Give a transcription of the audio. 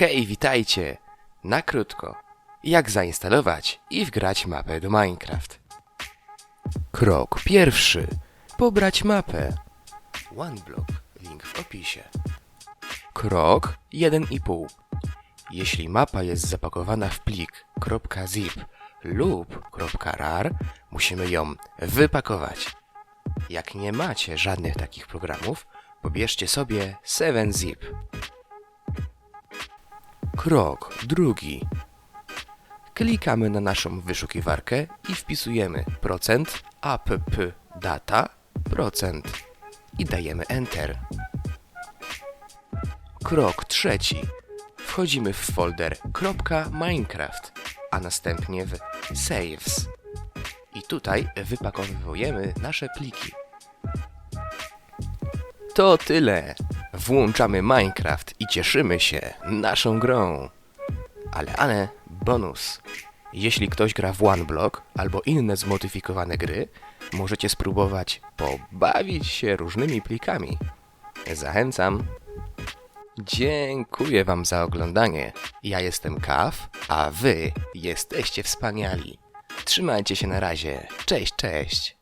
Hej, witajcie! Na krótko. Jak zainstalować i wgrać mapę do Minecraft. Krok pierwszy. Pobrać mapę. OneBlock. Link w opisie. Krok 1,5. Jeśli mapa jest zapakowana w plik .zip lub .rar, musimy ją wypakować. Jak nie macie żadnych takich programów, pobierzcie sobie 7zip. Krok drugi. Klikamy na naszą wyszukiwarkę i wpisujemy procent app data procent i dajemy Enter. Krok trzeci. Wchodzimy w folder .minecraft, a następnie w saves. I tutaj wypakowujemy nasze pliki. To tyle. Włączamy Minecraft i cieszymy się naszą grą. Ale, ale, bonus. Jeśli ktoś gra w OneBlock albo inne zmodyfikowane gry, możecie spróbować pobawić się różnymi plikami. Zachęcam. Dziękuję Wam za oglądanie. Ja jestem Kaw, a Wy jesteście wspaniali. Trzymajcie się na razie. Cześć, cześć.